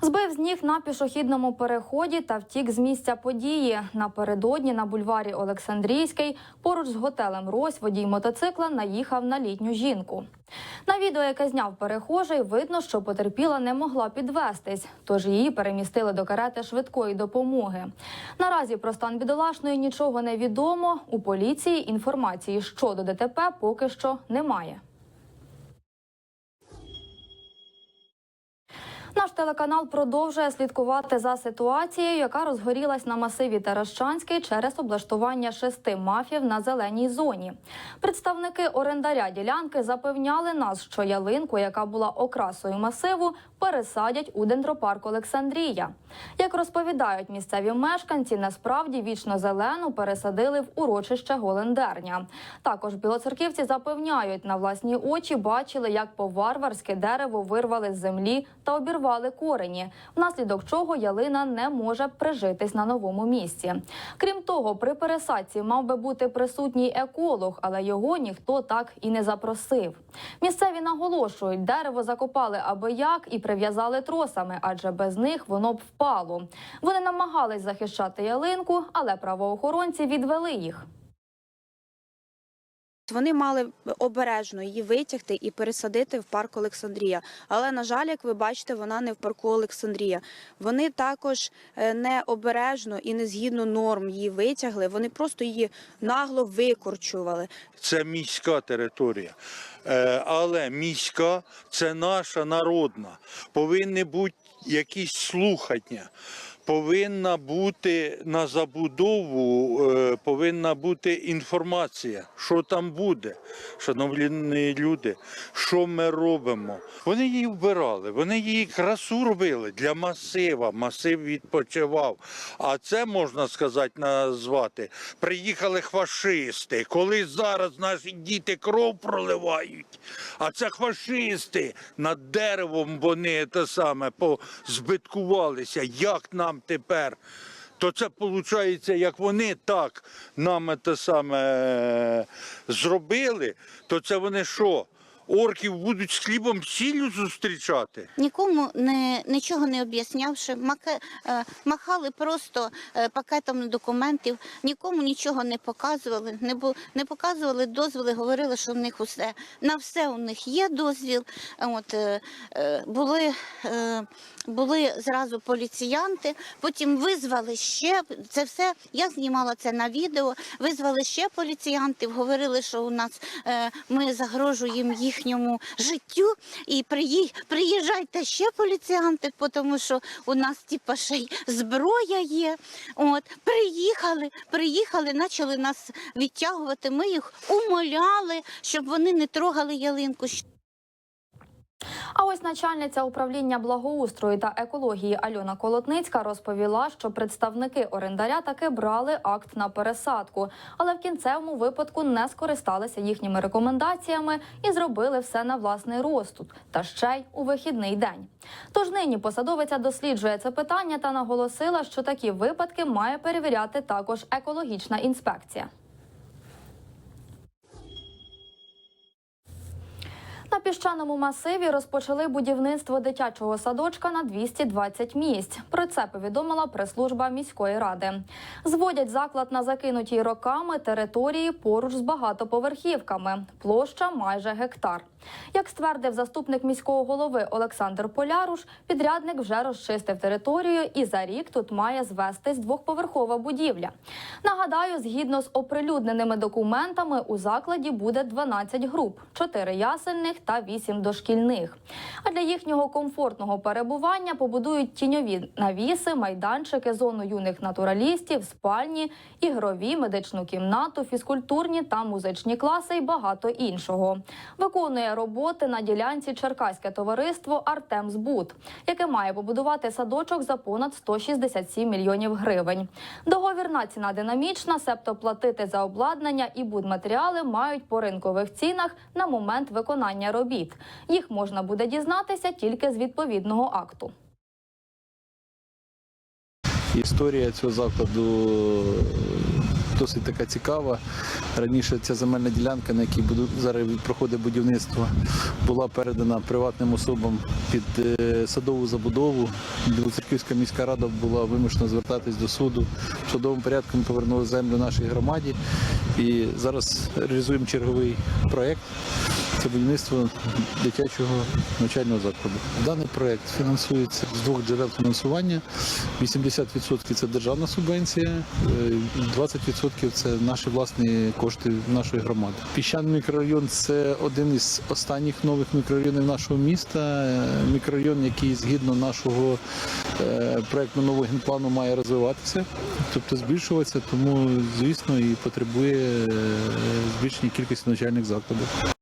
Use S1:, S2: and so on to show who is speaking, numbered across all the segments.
S1: Збив з ніг на пішохідному переході та втік з місця події. Напередодні на бульварі Олександрійський поруч з готелем Рось водій мотоцикла наїхав на літню жінку. На відео, яке зняв перехожий, видно, що потерпіла не могла підвестись, тож її перемістили до карети швидкої допомоги. Наразі про стан бідолашної нічого не відомо. У поліції інформації щодо ДТП поки що немає. Наш телеканал продовжує слідкувати за ситуацією, яка розгорілась на масиві Таращанський через облаштування шести мафів на зеленій зоні. Представники орендаря ділянки запевняли нас, що ялинку, яка була окрасою масиву, пересадять у дендропарк Олександрія. Як розповідають місцеві мешканці, насправді вічно зелену пересадили в урочище Голендерня. Також білоцерківці запевняють, на власні очі бачили, як по-варварськи дерево вирвали з землі та обірвали корені, внаслідок чого ялина не може прижитись на новому місці. Крім того, при пересадці мав би бути присутній еколог, але його ніхто так і не запросив. Місцеві наголошують, дерево закопали аби як і прив'язали тросами, адже без них воно б впало. Вони намагались захищати ялинку, але правоохоронці відвели їх.
S2: Вони мали обережно її витягти і пересадити в парк Олександрія. Але на жаль, як ви бачите, вона не в парку Олександрія. Вони також е, не обережно і не згідно норм її витягли. Вони просто її нагло викорчували.
S3: це міська територія. Е, Але міська це наша народна. Повинні бути якісь слухання. Повинна бути на забудову, е, повинна бути інформація, що там буде, шановні люди, що ми робимо. Вони її вбирали, вони її красу робили для масива. Масив відпочивав. А це можна сказати, назвати. Приїхали фашисти. Коли зараз наші діти кров проливають, а це фашисти над деревом вони те саме позбиткувалися. Як нам тепер? То це виходить, як вони так нам те саме е, зробили, то це вони що? Орків будуть з хлібом сіллю зустрічати?
S4: Нікому не нічого не об'яснявши, маке, е, махали просто е, пакетом документів, нікому нічого не показували, не бу, не показували дозволи, говорили, що в них усе на все у них є дозвіл. От е, е, були, е, були зразу поліціянти, потім визвали ще це все. Я знімала це на відео. Визвали ще поліціянтів, говорили, що у нас е, ми загрожуємо їхньому життю. І приї, приїжджайте ще поліціянти, тому що у нас типа ще й зброя є. От приїхали, приїхали, почали нас відтягувати. Ми їх умоляли, щоб вони не трогали ялинку.
S1: А ось начальниця управління благоустрою та екології Альона Колотницька розповіла, що представники орендаря таки брали акт на пересадку, але в кінцевому випадку не скористалися їхніми рекомендаціями і зробили все на власний розсуд, та ще й у вихідний день. Тож нині посадовиця досліджує це питання та наголосила, що такі випадки має перевіряти також екологічна інспекція. Піщаному масиві розпочали будівництво дитячого садочка на 220 місць. Про це повідомила прес-служба міської ради. Зводять заклад на закинутій роками території поруч з багатоповерхівками. Площа майже гектар. Як ствердив заступник міського голови Олександр Поляруш, підрядник вже розчистив територію і за рік тут має звестись двохповерхова будівля. Нагадаю, згідно з оприлюдненими документами, у закладі буде 12 груп, 4 ясельних та 8 дошкільних. А для їхнього комфортного перебування побудують тіньові навіси, майданчики, зону юних натуралістів, спальні, ігрові, медичну кімнату, фізкультурні та музичні класи і багато іншого. Виконує роботи на ділянці Черкаське товариство Артем Збут, яке має побудувати садочок за понад 167 мільйонів гривень. Договірна ціна динамічна, себто платити за обладнання і будматеріали мають по ринкових цінах на момент виконання робіт. Їх можна буде дізнатися тільки з відповідного акту.
S5: Історія цього закладу досить така цікава. Раніше ця земельна ділянка, на якій зараз проходить будівництво, була передана приватним особам під е, садову забудову. Білоцерківська міська рада була вимушена звертатись до суду. Порядку ми повернули землю нашій громаді і зараз реалізуємо черговий проєкт. Це будівництво дитячого навчального закладу. Даний проєкт фінансується з двох джерел фінансування. 80% це державна субвенція, е, 20% це наші власні кошти нашої громади. Піщаний мікрорайон це один із останніх нових мікрорайонів нашого міста. Е, Мікрорайон, який згідно нашого е, проекту нового генплану має розвиватися, тобто збільшуватися, тому звісно і потребує е, збільшення кількості навчальних закладів.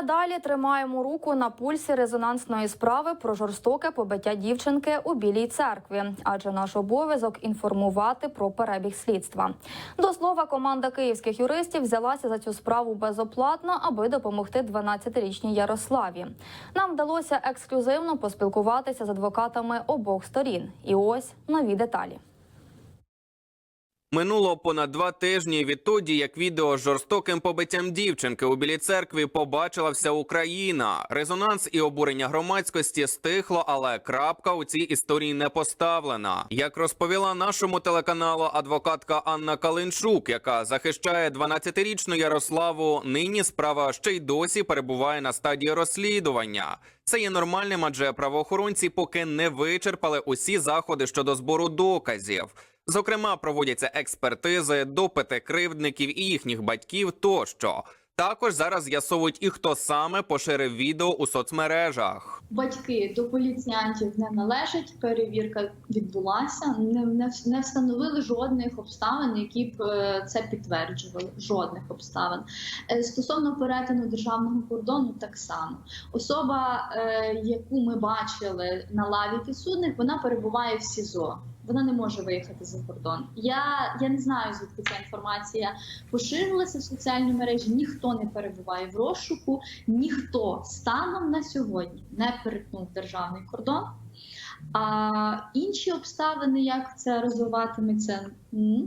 S1: Надалі тримаємо руку на пульсі резонансної справи про жорстоке побиття дівчинки у Білій церкві, адже наш обов'язок інформувати про перебіг слідства. До слова, команда київських юристів взялася за цю справу безоплатно, аби допомогти 12-річній Ярославі. Нам вдалося ексклюзивно поспілкуватися з адвокатами обох сторін. І ось нові деталі.
S6: Минуло понад два тижні відтоді, як відео з жорстоким побиттям дівчинки у білій церкві побачила вся Україна. Резонанс і обурення громадськості стихло, але крапка у цій історії не поставлена. Як розповіла нашому телеканалу адвокатка Анна Калинчук, яка захищає 12-річну Ярославу, нині справа ще й досі перебуває на стадії розслідування. Це є нормальним, адже правоохоронці поки не вичерпали усі заходи щодо збору доказів. Зокрема, проводяться експертизи, допити кривдників і їхніх батьків тощо. Також зараз з'ясовують і хто саме поширив відео у соцмережах.
S7: Батьки до поліціянтів не належать. Перевірка відбулася. Не, не, не встановили жодних обставин, які б е, це підтверджували. Жодних обставин Е, стосовно перетину державного кордону, так само особа, е, яку ми бачили на лаві підсудних, вона перебуває в СІЗО. Вона не може виїхати за кордон. Я, я не знаю звідки ця інформація поширилася в соціальній мережі. Ніхто не перебуває в розшуку, ніхто станом на сьогодні не перетнув державний кордон. А інші обставини, як це розвиватиметься,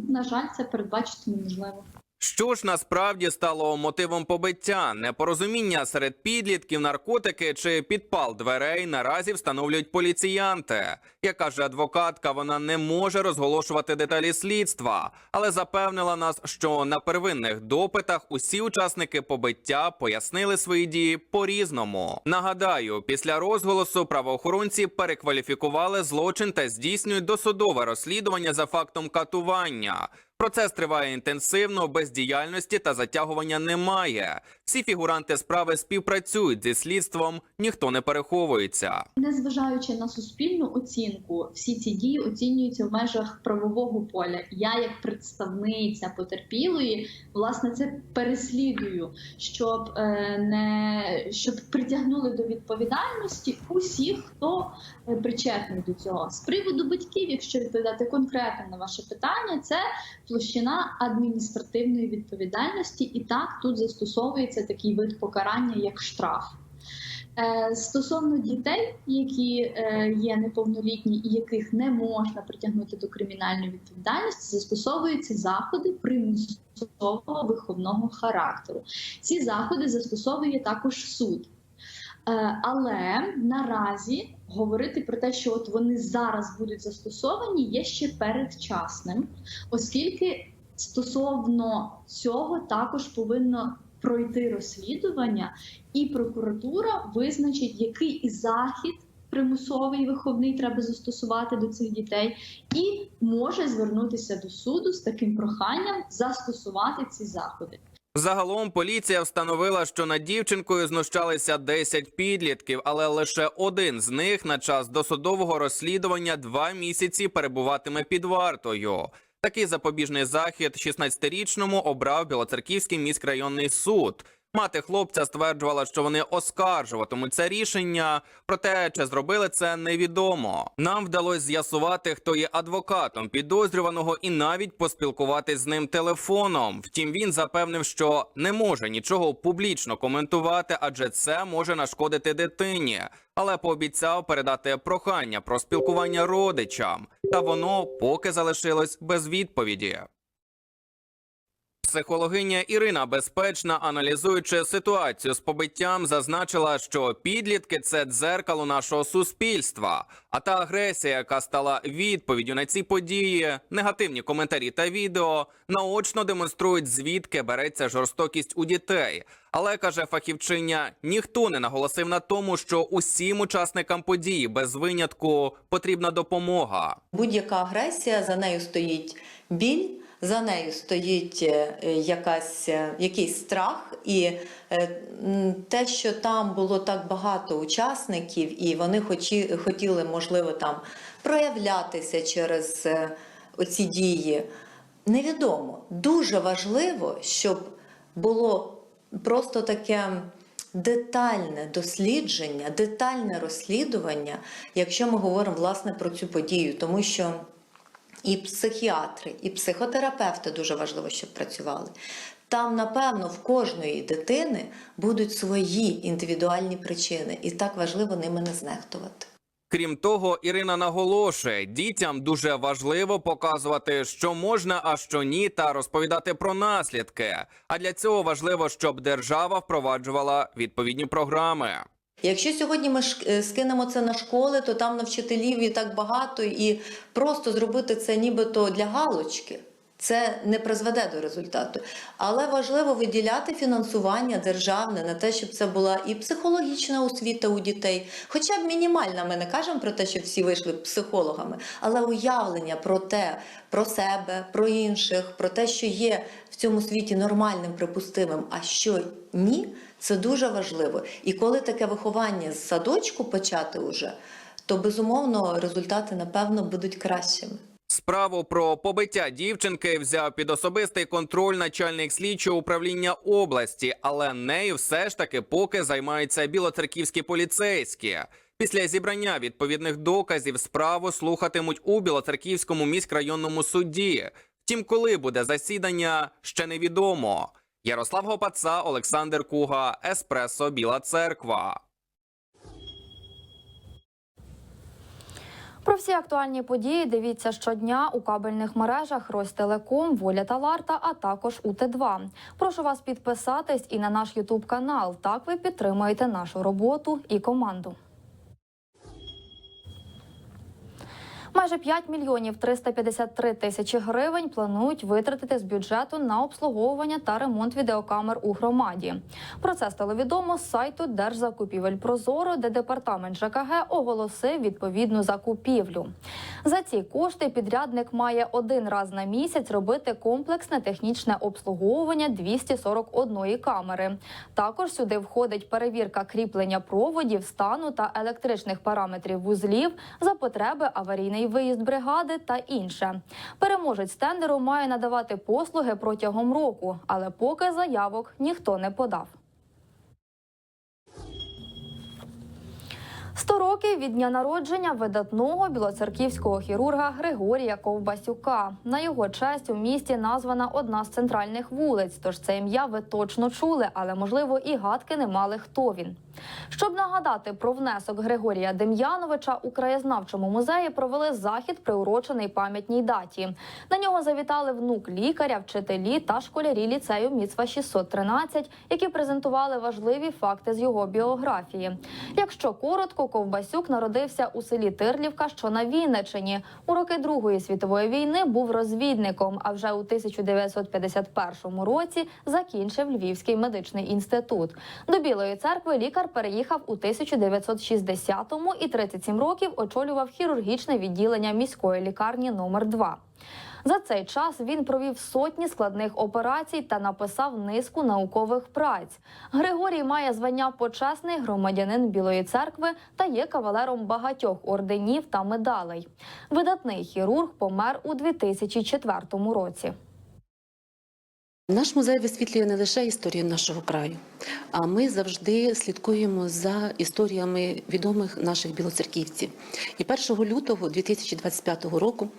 S7: на жаль, це передбачити неможливо.
S6: Що ж насправді стало мотивом побиття? Непорозуміння серед підлітків, наркотики чи підпал дверей наразі встановлюють поліціянти. Як каже адвокатка, вона не може розголошувати деталі слідства, але запевнила нас, що на первинних допитах усі учасники побиття пояснили свої дії по-різному. Нагадаю, після розголосу правоохоронці перекваліфікували злочин та здійснюють досудове розслідування за фактом катування. Процес триває інтенсивно, бездіяльності та затягування немає. Всі фігуранти справи співпрацюють зі слідством, ніхто не переховується.
S7: Незважаючи на суспільну оцінку, всі ці дії оцінюються в межах правового поля. Я, як представниця потерпілої, власне це переслідую, щоб е, не щоб притягнули до відповідальності усіх, хто е, причетний до цього. З приводу батьків, якщо відповідати конкретно на ваше питання, це площина адміністративної відповідальності, і так тут застосовується такий вид покарання, як штраф. Е, Стосовно дітей, які е, є неповнолітні і яких не можна притягнути до кримінальної відповідальності, застосовуються заходи примусового виховного характеру. Ці заходи застосовує також суд. Е, Але наразі говорити про те, що от вони зараз будуть застосовані, є ще передчасним, оскільки стосовно цього також повинно пройти розслідування, і прокуратура визначить, який захід примусовий виховний треба застосувати до цих дітей, і може звернутися до суду з таким проханням застосувати ці заходи.
S6: Загалом поліція встановила, що над дівчинкою знущалися 10 підлітків, але лише один з них на час досудового розслідування два місяці перебуватиме під вартою. Такий запобіжний захід 16-річному обрав Білоцерківський міськрайонний суд. Мати хлопця стверджувала, що вони оскаржуватимуть це рішення. Проте чи зробили це невідомо. Нам вдалося з'ясувати, хто є адвокатом підозрюваного, і навіть поспілкуватись з ним телефоном. Втім, він запевнив, що не може нічого публічно коментувати, адже це може нашкодити дитині. Але пообіцяв передати прохання про спілкування родичам, та воно поки залишилось без відповіді. Психологиня Ірина Безпечна, аналізуючи ситуацію з побиттям, зазначила, що підлітки це дзеркало нашого суспільства. А та агресія, яка стала відповіддю на ці події, негативні коментарі та відео, наочно демонструють, звідки береться жорстокість у дітей. Але каже фахівчиня, ніхто не наголосив на тому, що усім учасникам події без винятку потрібна допомога.
S8: Будь-яка агресія за нею стоїть біль, за нею стоїть е, якась, е, якийсь страх, і е, те, що там було так багато учасників, і вони хочі, хотіли, можливо, там проявлятися через оці дії, невідомо. Дуже важливо, щоб було просто таке. Детальне дослідження, детальне розслідування, якщо ми говоримо власне про цю подію, тому що і психіатри, і психотерапевти дуже важливо, щоб працювали. Там, напевно, в кожної дитини будуть свої індивідуальні причини, і так важливо ними не знехтувати.
S6: Крім того, Ірина наголошує, дітям дуже важливо показувати, що можна, а що ні, та розповідати про наслідки. А для цього важливо, щоб держава впроваджувала відповідні програми.
S8: Якщо сьогодні ми е, скинемо це на школи, то там на вчителів і так багато, і просто зробити це нібито для галочки. Це не призведе до результату. Але важливо виділяти фінансування державне на те, щоб це була і психологічна освіта у дітей. Хоча б мінімальна, ми не кажемо про те, щоб всі вийшли психологами, але уявлення про те, про себе, про інших, про те, що є в цьому світі нормальним, припустимим, а що ні, це дуже важливо. І коли таке виховання з садочку почати уже, то безумовно результати, напевно, будуть кращими.
S6: Справу про побиття дівчинки взяв під особистий контроль начальник слідчого управління області, але нею все ж таки поки займаються білоцерківські поліцейські. Після зібрання відповідних доказів справу слухатимуть у Білоцерківському міськрайонному суді. Втім, коли буде засідання, ще невідомо. Ярослав Гопаца, Олександр Куга, Еспресо, Біла Церква.
S1: Про всі актуальні події дивіться щодня у кабельних мережах Ростелеком, Воля та Ларта, а також у Т2. Прошу вас підписатись і на наш Ютуб канал. Так ви підтримуєте нашу роботу і команду. Майже 5 мільйонів 353 тисячі гривень планують витратити з бюджету на обслуговування та ремонт відеокамер у громаді. Про це стало відомо з сайту Держзакупівель Прозоро, де департамент ЖКГ оголосив відповідну закупівлю. За ці кошти підрядник має один раз на місяць робити комплексне технічне обслуговування 241 камери. Також сюди входить перевірка кріплення проводів, стану та електричних параметрів вузлів за потреби аварійний виїзд бригади та інше. Переможець тендеру має надавати послуги протягом року, але поки заявок ніхто не подав. 100 років від дня народження видатного білоцерківського хірурга Григорія Ковбасюка. На його честь у місті названа одна з центральних вулиць. Тож це ім'я ви точно чули, але можливо і гадки не мали, хто він. Щоб нагадати про внесок Григорія Дем'яновича у краєзнавчому музеї провели захід, приурочений пам'ятній даті. На нього завітали внук лікаря, вчителі та школярі ліцею Міцва 613, які презентували важливі факти з його біографії. Якщо коротко, Ковбасюк народився у селі Тирлівка, що на Вінничині. У роки Другої світової війни був розвідником. А вже у 1951 році закінчив Львівський медичний інститут. До Білої церкви лікар переїхав у 1960-му і 37 років очолював хірургічне відділення міської лікарні номер 2 за цей час він провів сотні складних операцій та написав низку наукових праць. Григорій має звання почесний громадянин Білої церкви та є кавалером багатьох орденів та медалей. Видатний хірург помер у 2004 році.
S9: Наш музей висвітлює не лише історію нашого краю, а ми завжди слідкуємо за історіями відомих наших білоцерківців. І 1 лютого 2025 року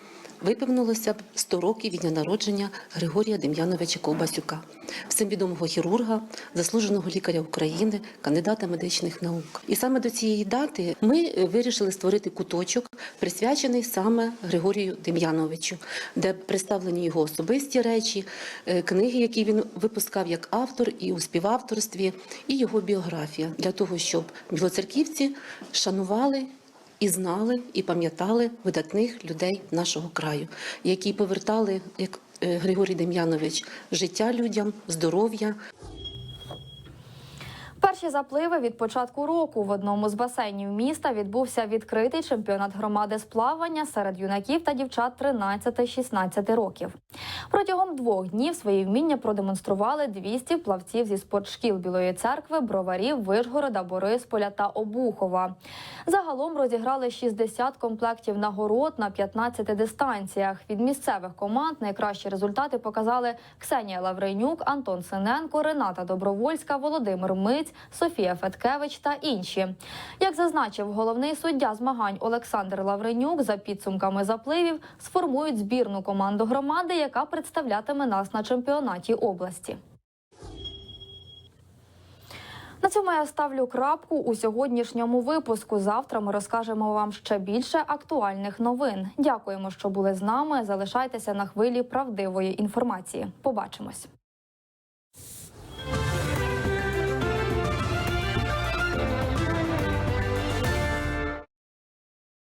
S9: виповнилося б 100 років від дня народження Григорія Дем'яновича Ковбасюка, всім відомого хірурга, заслуженого лікаря України, кандидата медичних наук. І саме до цієї дати ми е, вирішили створити куточок, присвячений саме Григорію Дем'яновичу, де представлені його особисті речі, е, книги, які він випускав як автор і у співавторстві, і його біографія для того, щоб білоцерківці шанували. І знали, і пам'ятали видатних людей нашого краю, які повертали, як е, Григорій Дем'янович, життя людям, здоров'я,
S1: Перші запливи від початку року в одному з басейнів міста відбувся відкритий чемпіонат громади з плавання серед юнаків та дівчат 13-16 років. Протягом двох днів свої вміння продемонстрували 200 плавців зі спортшкіл Білої церкви, броварів, Вишгорода, Борисполя та Обухова. Загалом розіграли 60 комплектів нагород на 15 дистанціях. Від місцевих команд найкращі результати показали Ксенія Лавренюк, Антон Синенко, Рената Добровольська, Володимир Миць, Софія Феткевич та інші. Як зазначив головний суддя змагань Олександр Лавренюк, за підсумками запливів сформують збірну команду громади, яка представлятиме нас на чемпіонаті області. На цьому я ставлю крапку у сьогоднішньому випуску. Завтра ми розкажемо вам ще більше актуальних новин. Дякуємо, що були з нами. Залишайтеся на хвилі правдивої інформації. Побачимось.